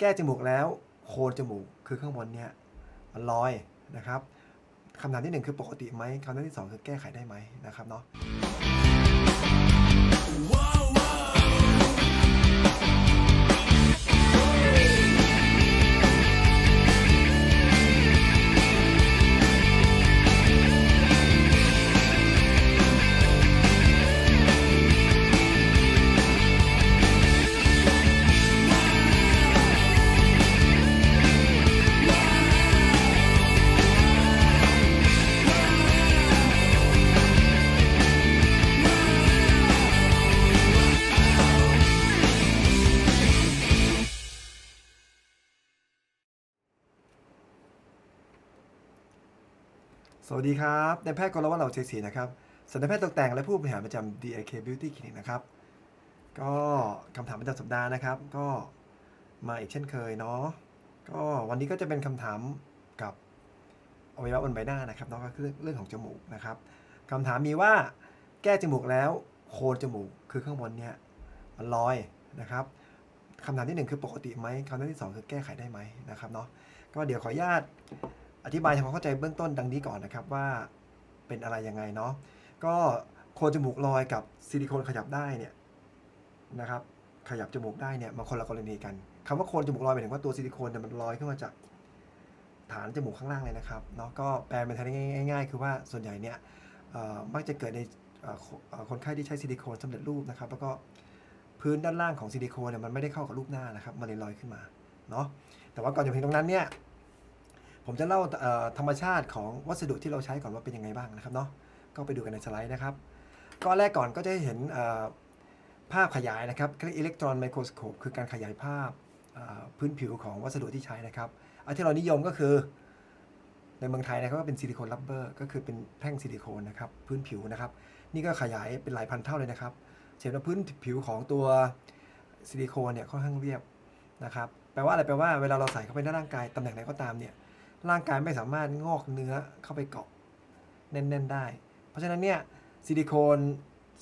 แก้จมูกแล้วโคนจมูกคือข้างบนเนี่ยมันลอยนะครับคำถามที่หนึ่งคือปกติไหมคำถามที่สองคือแก้ไขได้ไหมนะครับเนาะ สวัสดีครับ นายแพทย์กรวัตเหล่าเฉยศรีนะครับสัตวแพทย์ตกแต่งและผู้บริหารประจำ DIK Beauty Clinic นะครับ ก็คำถามประจำสัปดาห์นะครับ ก็มาอีกเช่นเคยเนาะ ก็วันนี้ก็จะเป็นคำถามกับอวัยวะบนใบหน้านะครับเนาะก็คือเรื่องของจมูกนะครับคำถามมีว่าแก้จมูกแล้วโคนจมูกคือข้างบนเนี่ยมันลอยนะครับคำถามที่หนึ่งคือปกติไหมคำถามที่สองคือแก้ไขได้ไหมนะครับเนาะ ก็เดี๋ยวขออนุญาต อธิบายทำความเข้าใจเบื้องต้นดังนี้ก่อนนะครับว่าเป็นอะไรยังไงเนาะก็โคนจมูกลอยกับซิลิโคนขยับได้เนี่ยนะครับขยับจมูกได้เนี่ยมันคนละกรณีกันคำว่าโคนจมูกลอยหมายถึงว่าตัวซิลิโคนเนี่ยมันลอยขึ้นมาจากฐานจมูกข้างล่างเลยนะครับเนาะก็แปลเป็นไทยง่าย ๆ คือว่าส่วนใหญ่เนี่ยมักจะเกิดในคนไข้ที่ใช้ซิลิโคนสำเร็จรูปนะครับ แล้วก็พื้นด้านล่างของซิลิโคนเนี่ยมันไม่ได้เข้ากับรูปหน้านะครับมันเลยลอยขึ้นมาเนาะแต่ว่าก่อนจะไปถึงตรงนั้นเนี่ย ผมจะเล่าธรรมชาติของวัสดุที่เราใช้ก่อนว่าเป็นยังไงบ้างนะครับเนาะก็ไปดูกันในสไลด์นะครับก็แรกก่อนก็จะเห็นภาพขยายนะครับเรียกอิเล็กตรอนไมโครสโคปคือการขยายภาพพื้นผิวของวัสดุที่ใช้นะครับอันที่เรานิยมก็คือในเมืองไทยนะครับก็เป็นซิลิโคนรับเบอร์ก็คือเป็นแท่งซิลิโคนนะครับพื้นผิวนะครับ นี่ก็ขยายเป็นหลายพันเท่าเลยนะครับเห็นว่าพื้นผิวของตัวซิลิโคนเนี่ยค่อนข้างเรียบนะครับแปลว่าอะไรแปลว่าเวลาเราใส่เข้าไปในร่างกายตำแหน่งไหนก็ตามเนี่ย ร่างกายไม่สามารถงอกเนื้อเข้าไปเกาะแน่น ๆ ได้ เพราะฉะนั้นเนี่ยซิลิโคน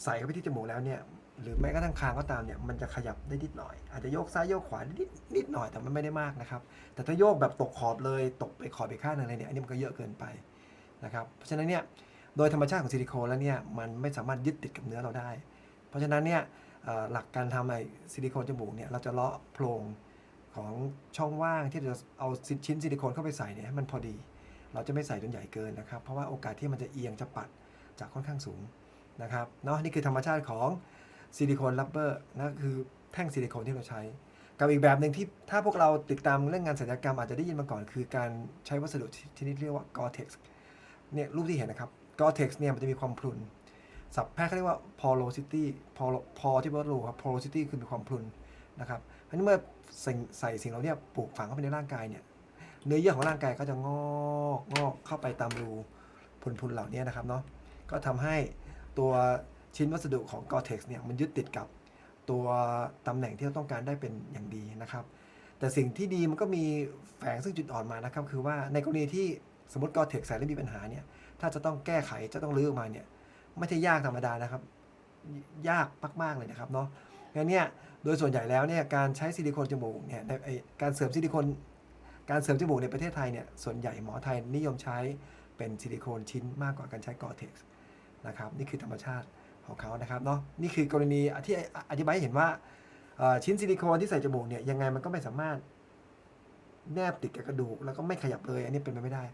ใส่เข้าไปที่จมูกแล้วเนี่ยหรือแม้กระทั่งคางก็ตามเนี่ยมันจะขยับได้นิดหน่อย อาจจะโยกซ้ายโยกขวานิดนิดหน่อยแต่มันไม่ได้มากนะครับ แต่ถ้าโยกแบบตกขอบเลยตกไปขอบไปข้างหนึงเลยเนี่ยอันนี้มันก็เยอะเกินไปนะครับเพราะฉะนั้นเนี่ยโดยธรรมชาติของซิลิโคนแล้วเนี่ยมันไม่สามารถยึดติดกับเนื้อเราได้ เพราะฉะนั้นเนี่ยหลักการทำไอซิลิโคนจมูกเนี่ยเราจะเลาะโพรง ของช่องว่างที่จะเอาชิ้นซิลิโคนเข้าไปใส่เนี่ยให้มันพอดี เราจะไม่ใส่จนใหญ่เกินนะครับ เพราะว่าโอกาสที่มันจะเอียงจะปัดจะค่อนข้างสูงนะครับเนาะนี่คือธรรมชาติของซิลิโคนรับเบอร์นะคือแท่งซิลิโคนที่เราใช้ กับอีกแบบหนึ่งที่ถ้าพวกเราติดตามเรื่องงานศัลยกรรมอาจจะได้ยินมาก่อน คือการใช้วัสดุชนิดเรียกว่า Gore-Tex เนี่ยรูปที่เห็นนะครับ Gore-Tex เนี่ยมันจะมีความพรุนศัพท์แพทย์เขาเรียกว่า porosity poro por ที่ว่ารูครับ porosity คือมีความพรุน นะครับเพราะฉะนั้นเมื่อใส่สิ่งเหล่านี้ปลูกฝังเข้าไปในร่างกายเนี่ยเนื้อเยื่อของร่างกายก็จะงอกงอกเข้าไปตามรูพุนๆเหล่านี้นะครับเนาะก็ทำให้ตัวชิ้นวัสดุของ Gore-Tex เนี่ยมันยึดติดกับตัวตำแหน่งที่เราต้องการได้เป็นอย่างดีนะครับ แต่สิ่งที่ดีมันก็มีแฝงซึ่งจุดอ่อนมานะครับ คือว่าในกรณีที่สมมติ Gore-Tex ใส่แล้วมีปัญหาเนี่ยถ้าจะต้องแก้ไขจะต้องรื้อออกมาเนี่ยไม่ใช่ยากธรรมดานะครับ ยากมากๆเลยนะครับเนาะ งั้นเนี่ยโดยส่วนใหญ่แล้วเนี่ยการใช้ซิลิโคนจมูกเนี่ยการเสริมซิลิโคนการเสริมจมูกในประเทศไทยเนี่ยส่วนใหญ่หมอไทยนิยมใช้เป็นซิลิโคนชิ้นมากกว่าการใช้กอเท็กซ์นะครับนี่คือธรรมชาติของเขานะครับเนาะนี่คือกรณีที่อธิบายเห็นว่าชิ้นซิลิโคนที่ใส่จมูกเนี่ยยังไงมันก็ไม่สามารถแนบติดกับกระดูกแล้วก็ไม่ขยับเลย อันนี้เป็นไปไม่ได้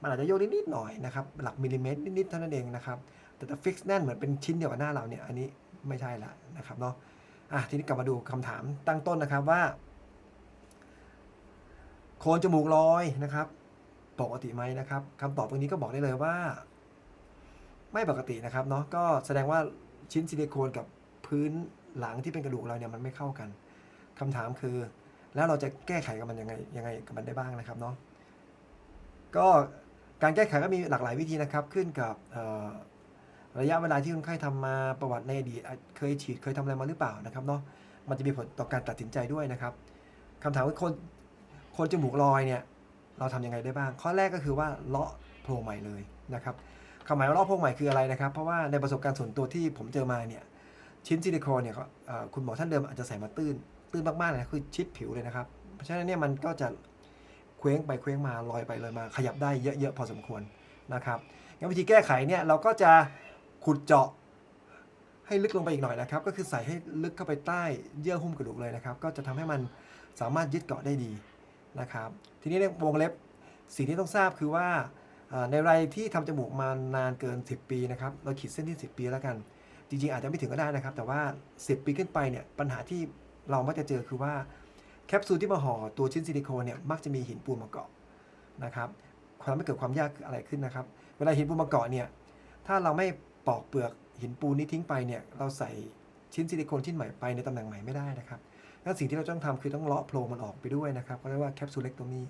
มันอาจจะโยกนิดๆหน่อยนะครับหลักมิลลิเมตรนิดๆเท่านั้นเองนะครับแต่ถ้าฟิกซ์แน่นเหมือนเป็นชิ้นเดียวกับหน้าเราเนี่ยอันนี้ไม่ใช่ละนะครับเนาะ อะทีนี้กลับมาดูคำถามตั้งต้นนะครับว่า โคนจมูกลอยนะครับ ปกติไหมนะครับคำตอบตรงนี้ก็บอกได้เลยว่า ไม่ปกตินะครับเนาะก็แสดงว่าชิ้นซิลิโคนกับพื้นหลังที่เป็นกระดูกเราเนี่ยมันไม่เข้ากันคำถามคือ แล้วเราจะแก้ไขกับมันยังไงยังไงกับมันได้บ้างนะครับเนาะก็การแก้ไขก็มีหลากหลายวิธีนะครับขึ้นกับ ระยะเวลาที่คนไข้ทำมาประวัติในอดีตเคยฉีดเคยทำอะไรมาหรือเปล่านะครับเนาะมันจะมีผลต่อการตัดสินใจด้วยนะครับคำถามคือคนคนจมูกลอยเนี่ยเราทำยังไงได้บ้าง ข้อแรกก็คือว่าเลาะโพรงใหม่เลยนะครับคำหมายว่าเลาะโพรงใหม่คืออะไรนะครับ เพราะว่าในประสบการณ์ส่วนตัวที่ผมเจอมาเนี่ยชิ้นซิลิโคนเนี่ยเขาคุณหมอท่านเดิมอาจจะใส่มาตื้น ตื้นมากๆเลยนะคือชิดผิวเลยนะครับ เพราะฉะนั้นเนี่ยมันก็จะเคว้งไปเคว้งมาลอยไปลอยมา ขยับได้เยอะๆพอสมควรนะครับงั้นวิธีแก้ไขเนี่ยเราก็จะ ขุดเจาะให้ลึกลงไปอีกหน่อยนะครับ ก็คือใส่ให้ลึกเข้าไปใต้เยื่อหุ้มกระดูกเลยนะครับ ก็จะทำให้มันสามารถยึดเกาะได้ดีนะครับ ทีนี้ในวงเล็บสิ่งที่ต้องทราบคือว่าในรายที่ทำจมูกมานานเกิน 10 ปีนะครับ เราขีดเส้นที่ 10 ปีแล้วกัน จริงๆ อาจจะไม่ถึงก็ได้นะครับ แต่ว่า 10 ปีขึ้นไปเนี่ยปัญหาที่เรามักจะเจอคือว่าแคปซูลที่มาห่อตัวชิ้นซิลิโคนเนี่ยมักจะมีหินปูนมาเกาะนะครับความไม่เกิดความยากอะไรขึ้นนะครับ เวลาหินปูนมาเกาะเนี่ยถ้าเราไม่ ปอกเปลือกหินปูนนี้ทิ้งไปเนี่ยเราใส่ชิ้นซิลิโคนชิ้นใหม่ไปในตำแหน่งใหม่ไม่ได้นะครับงั้นสิ่งที่เราต้องทำคือต้องเลาะโพรงมันออกไปด้วยนะครับเขาเรียกว่าแคปซูลเล็กโตมี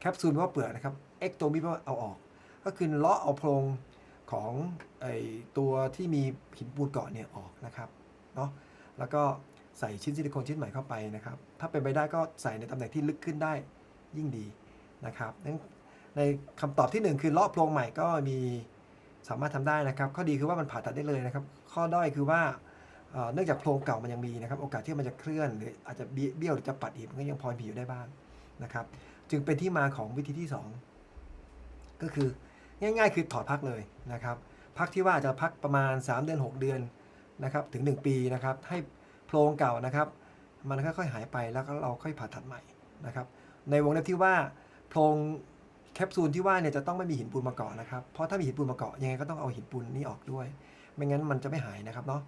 แคปซูลแปลว่าเปลือกนะครับเอ็กโตมีแปลว่าเอาออก ก็คือเลาะเอาโพรงของไอตัวที่มีหินปูนเกาะเนี่ยออกนะครับเนาะแล้วก็ใส่ชิ้นซิลิโคนชิ้นใหม่เข้าไปนะครับ ถ้าเป็นไปได้ก็ใส่ในตำแหน่งที่ลึกขึ้นได้ยิ่งดีนะครับในคำตอบที่หนึ่งคือเลาะโพรงใหม่ก็มี สามารถทำได้นะครับ ข้อดีคือว่ามันผ่าตัดได้เลยนะครับ ข้อด้อยคือว่าเนื่องจากโพรงเก่ามันยังมีนะครับ โอกาสที่มันจะเคลื่อนหรืออาจจะเบี้ยวหรือจะปัดอีกมันก็ยังพอมีอยู่ได้บ้างนะครับ จึงเป็นที่มาของวิธีที่สองก็คือง่าย ๆ คือถอดพักเลยนะครับพักที่ว่าจะพักประมาณ 3 เดือน 6 เดือนนะครับถึง 1 ปีนะครับให้โพรงเก่านะครับมันค่อยๆหายไปแล้วก็เราค่อยผ่าตัดใหม่นะครับในวงเล็บที่ว่าโพรง แคปซูลที่ว่าเนี่ยจะต้องไม่มีหินปูนมาเกาะนะครับ เพราะถ้ามีหินปูนมาเกาะยังไงก็ต้องเอาหินปูนนี้ออกด้วย ไม่งั้นมันจะไม่หายนะครับเนาะ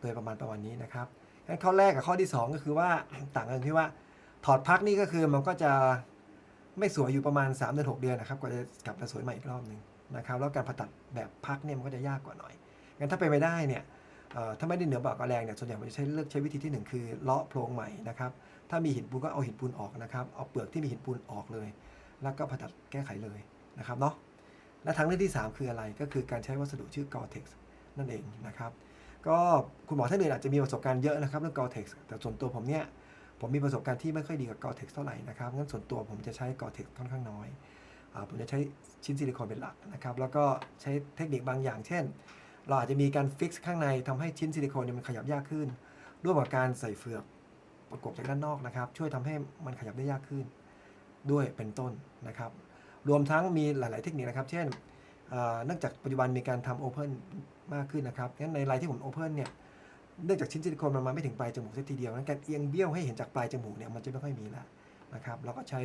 โดยประมาณประมาณนี้นะครับ งั้นข้อแรกกับข้อที่ 2 ก็คือว่าต่างกันที่ว่าถอดพักนี่ก็คือมันก็จะไม่สวยอยู่ประมาณ3เดือน6เดือนนะครับกว่าจะกลับมาสวยใหม่อีกรอบหนึ่งนะครับ แล้วการผ่าตัดแบบพักเนี่ยมันก็จะยากกว่าหน่อย งั้นถ้าไปไม่ได้เนี่ยถ้าไม่ได้เหนือบากกว่าแรงเนี่ยส่วนใหญ่มันจะใช้เลือกใช้วิธีที่หนึ่งคือเลาะโพรงใหม่นะครับ ถ้ามีหินปูนก็เอาหินปูนออกนะครับ เอาเปลือกที่มีหินปูนออกเลย แล้วก็ผ่าตัดแก้ไขเลยนะครับเนาะและทางเลือกที่ 3 คืออะไรก็คือการใช้วัสดุชื่อ Gore-Tex นั่นเองนะครับก็คุณหมอท่านอื่นอาจจะมีประสบการณ์เยอะนะครับเรื่อง Gore-Tex แต่ส่วนตัวผมเนี่ยผมมีประสบการณ์ที่ไม่ค่อยดีกับ Gore-Tex เท่าไหร่นะครับงั้นส่วนตัวผมจะใช้ Gore-Tex ค่อนข้างน้อยอผมจะใช้ชิ้นซิลิโคนเป็นหลักนะครับแล้วก็ใช้เทคนิคบางอย่าง เช่น เราอาจจะมีการฟิกซ์ข้างในทำให้ชิ้นซิลิโคนเนี่ยมันขยับยากขึ้น ร่วมกับการใส่เฟือกประกบจากด้านนอกนะครับ ช่วยทำให้มันขยับได้ยากขึ้น ด้วยเป็นต้นนะครับ รวมทั้งมีหลาย ๆ เทคนิคนะครับ เช่นเนื่องจากปัจจุบันมีการทำโอเพนมากขึ้นนะครับงั้นในรายที่ผมโอเพนเนี่ยเนื่องจากชิ้นซิลิโคนมันมาไม่ถึงปลายจมูกเสียทีเดียวนั้นการเอียงเบี้ยวให้เห็นจากปลายจมูกเนี่ยมันจะไม่ค่อยมีแล้วนะครับเราก็ใช้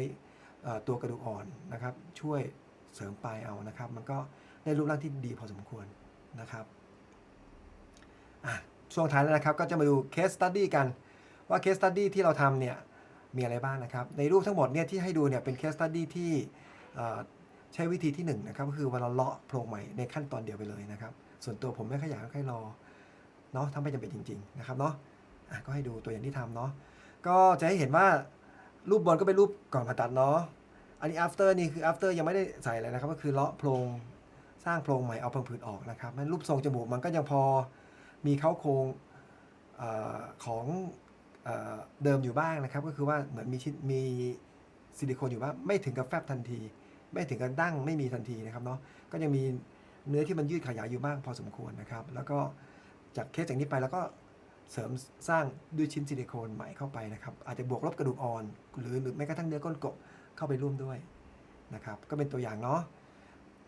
ตัวกระดูกอ่อนนะครับ ช่วยเสริมปลายเอานะครับ มันก็ได้รูปร่างที่ดีพอสมควรนะครับอะช่วงท้ายแล้วนะครับก็จะมาดู case study กันว่า case study ที่เราทำเนี่ย มีอะไรบ้างนะครับ ในรูปทั้งหมดเนี่ยที่ให้ดูเนี่ยเป็น case study ที่ใช้วิธีที่หนึ่งนะครับก็คือเวลาเลาะโพรงใหม่ในขั้นตอนเดียวไปเลยนะครับ ส่วนตัวผมไม่ค่อยอยากให้รอเนาะถ้าไม่จำเป็นจริง ๆ นะครับเนาะะก็ให้ดูตัวอย่างที่ทำเนาะก็จะให้เห็นว่ารูปบนก็เป็นรูปก่อนผ่าตัดเนาะอันนี้ after นี่คือ after ยังไม่ได้ใส่อะไรนะครับ ก็คือเลาะโพรงสร้างโพรงใหม่เอาพังผืดออกนะครับมันรูปทรงจมูกมันก็ยังพอมีเข้าโครงอของ เดิมอยู่บ้างนะครับ ก็คือว่าเหมือนมีชิ้นมีซิลิโคนอยู่บ้างไม่ถึงกับแฟบทันที ไม่ถึงกับดั้งไม่มีทันทีนะครับเนาะก็ยังมีเนื้อที่มันยืดขยายอยู่บ้างพอสมควรนะครับ แล้วก็จากเคสจากนี้ไปแล้วก็เสริมสร้างด้วยชิ้นซิลิโคนใหม่เข้าไปนะครับ อาจจะบวกลบกระดูกอ่อน หรือหรือแม้กระทั่งเนื้อก้นกบเข้าไปร่วมด้วยนะครับ ก็เป็นตัวอย่างเนาะ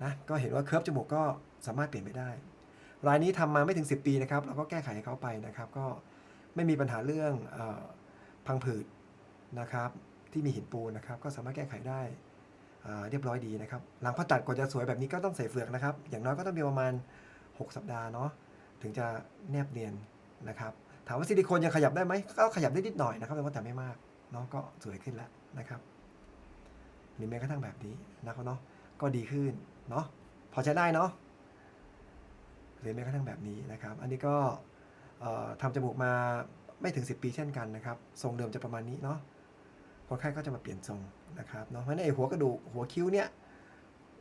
นะก็เห็นว่าเคิร์ฟจมูกก็สามารถเปลี่ยนไปได้ รายนี้ทำมาไม่ถึง 10 ปีนะครับ เราก็แก้ไขให้เขาไปนะครับ ก็ ไม่มีปัญหาเรื่องอพังผืดนะครับที่มีหินปูนนะครับ ก็สามารถแก้ไขได้เรียบร้อยดีนะครับ หลังผ่าตัดกว่าจะสวยแบบนี้ก็ต้องใส่เฟือกนะครับ อย่างน้อยก็ต้องมีประมาณ 6 สัปดาห์เนาะถึงจะแนบเนียนนะครับ ถามว่าซิลิโคนยังขยับได้ไหมก็ขยับได้นิดหน่อยนะครับแต่ว่าแต่ไม่มากเนาะก็สวยขึ้นแล้วนะครับหรือแม้กระทั่งแบบนี้นะครับเนาะก็ดีขึ้นเนาะพอใช้ได้เนาะหรือแม้กระทั่งแบบนี้นะครับ อันนี้ก็ ทำจมูกมาไม่ถึง 10 ปีเช่นกันนะครับทรงเดิมจะประมาณนี้เนาะคนไข้ก็จะมาเปลี่ยนทรงนะครับเนาะเพราะฉะนั้นไอหัวกระดูกหัวคิ้วเนี่ย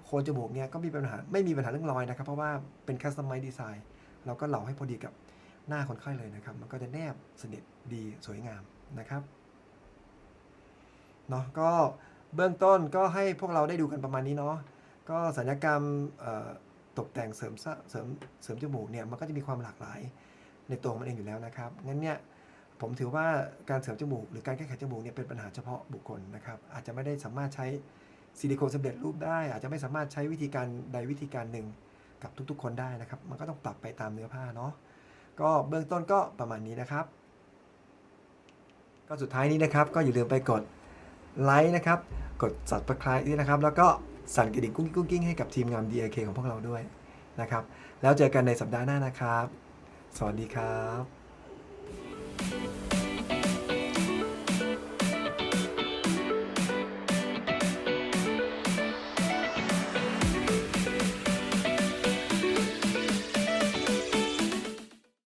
โคนจมูกเนี่ยก็มีปัญหาไม่มีปัญหาเรื่องรอยนะครับ เพราะว่าเป็นคัสตอมไมดีไซน์เราก็เหลาให้พอดีกับหน้าคนไข้เลยนะครับ มันก็จะแนบสนิทดีสวยงามนะครับเนาะก็เบื้องต้นก็ให้พวกเราได้ดูกันประมาณนี้เนาะก็สัญญกรรมตกแต่งเสริมเสริมเสริมจมูกเนี่ยมันก็จะมีความหลากหลาย ในตัวมันเองอยู่แล้วนะครับงั้นเนี่ยผมถือว่าการเสริมจมูกหรือการแก้ไขจมูกเนี่ยเป็นปัญหาเฉพาะบุคคลนะครับอาจจะไม่ได้สามารถใช้ซิลิโคนสำเร็จรูปได้ อาจจะไม่สามารถใช้วิธีการใดวิธีการหนึ่งกับทุกๆ คนได้นะครับ มันก็ต้องปรับไปตามเนื้อผ้าเนาะก็เบื้องต้นก็ประมาณนี้นะครับ ก็สุดท้ายนี้นะครับก็อย่าลืมไปกดไลค์นะครับกด subscribe ด้วยนะครับ แล้วก็สั่นกระดิ่งกุ้งกิ้งให้กับทีมงาน DLK ของพวกเราด้วยนะครับ แล้วเจอกันในสัปดาห์หน้านะครับ สวัสดีครับ